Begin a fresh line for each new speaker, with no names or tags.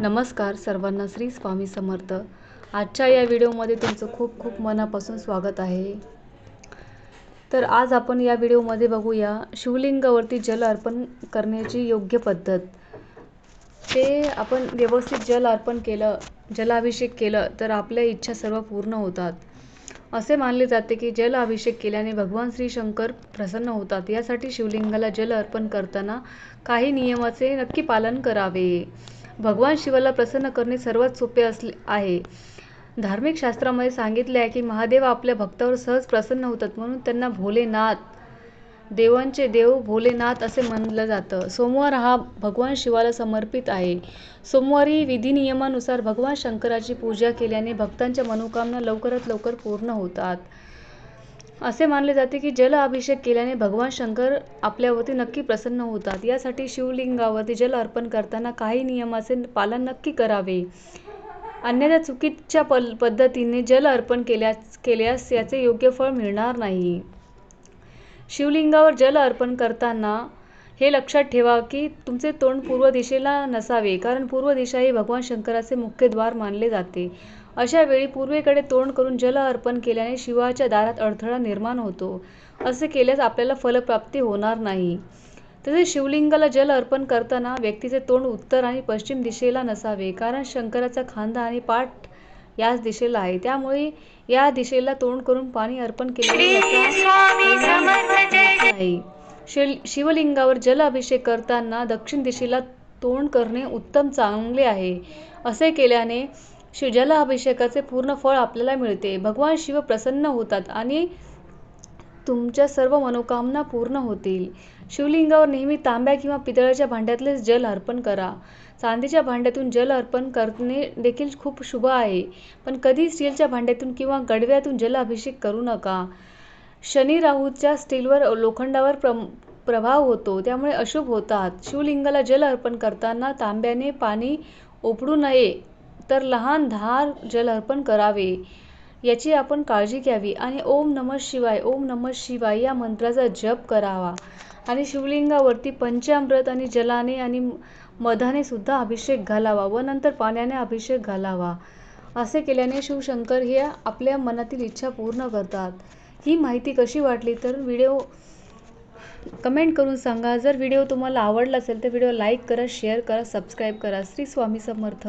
नमस्कार सर्वांना श्री स्वामी समर्थ. आजच्या या व्हिडिओमध्ये तुमचं खूप खूप मनापासून स्वागत आहे. तर आज आपण या व्हिडिओमध्ये बघूया शिवलिंगावरती जल अर्पण करण्याची योग्य पद्धत. ते आपण व्यवस्थित जल अर्पण केलं जलाभिषेक केलं तर आपल्या इच्छा सर्व पूर्ण होतात. असे मानले जाते की जल अभिषेक केल्याने भगवान श्री शंकर प्रसन्न होतात. यासाठी शिवलिंगाला जल अर्पण करताना काही नियमाचे नक्की पालन करावे. भगवान शिवाला प्रसन्न करणे सर्वात सोपे असले आहे. धार्मिक शास्त्रामध्ये सांगितले आहे की महादेव आपल्या भक्तावर सहज प्रसन्न होतात म्हणून त्यांना भोलेनाथ देवांचे देव भोलेनाथ असे म्हणलं जातं. सोमवार हा भगवान शिवाला समर्पित आहे. सोमवारी विधिनियमानुसार भगवान शंकराची पूजा केल्याने भक्तांच्या मनोकामना लवकरात लवकर पूर्ण होतात. असे मानले जाते की जल अभिषेक केल्याने भगवान शंकर आपल्यावरती नक्की प्रसन्न होतात. यासाठी शिवलिंगावरती जल अर्पण करताना काही नियमाचे पालन नक्की करावे. अन्यथा चुकीच्या पल पद्धतीने जल अर्पण केल्यास केल्यास याचे योग्य फळ मिळणार नाही. शिवलिंगावर जल अर्पण करताना हे लक्षात ठेवा की तुमचे तोंड पूर्व दिशेला नसावे कारण पूर्व दिशा ही भगवान शंकराचे मुख्य द्वार मानले जाते. अशा वेळी पूर्वेकडे तोंड करून जल अर्पण केल्याने शिवाच्या दारात अडथळा निर्माण होतो. असे केल्यास आपल्याला फलप्राप्ती होणार नाही. तसेच शिवलिंगाला जल अर्पण करताना व्यक्तीचे तोंड उत्तर आणि पश्चिम दिशेला नसावे कारण शंकराचा खांदा आणि पाठ याच दिशेला आहे. त्यामुळे या दिशेला तोंड करून पाणी अर्पण केले आहे शिवलिंगावर जल अभिषेक करताना दक्षिण दिशेला तोंड करणे उत्तम चांगले आहे. असे केल्याने जल अभिषेकाचे पूर्ण फळ आपल्याला मिळते. भगवान शिव प्रसन्न होतात आणि तुमच्या सर्व मनोकामना पूर्ण होतील. शिवलिंगावर नेहमी तांब्या किंवा पितळाच्या भांड्यातलेच जल अर्पण करा. चांदीच्या भांड्यातून जल अर्पण करणे देखील खूप शुभ आहे. पण कधी स्टीलच्या भांड्यातून किंवा गडव्यातून जल अभिषेक करू नका. शनी राहूच्या स्टीलवर लोखंडावर प्र प्रभाव होतो. त्यामुळे अशुभ होतात. शिवलिंगाला जल अर्पण करताना तांब्याने पाणी ओपडू नये तर लहान धार जल अर्पण करावे. याची आपण काळजी घ्यावी. आणि ओम नमः शिवाय ओम नमः शिवाय या मंत्राचा जप करावा. आणि शिवलिंगावरती पंचामृत आणि जलाने आणि मधाने सुद्धा अभिषेक घालावा व नंतर पाण्याने अभिषेक घालावा. असे केल्याने शिवशंकर हे आपल्या मनातील इच्छा पूर्ण करतात. ही माहिती कशी वाटली तर व्हिडिओ कमेंट करून सांगा. जर व्हिडिओ तुम्हाला आवडला असेल तर व्हिडिओ लाईक करा शेअर करा सबस्क्राईब करा. श्री स्वामी समर्थ.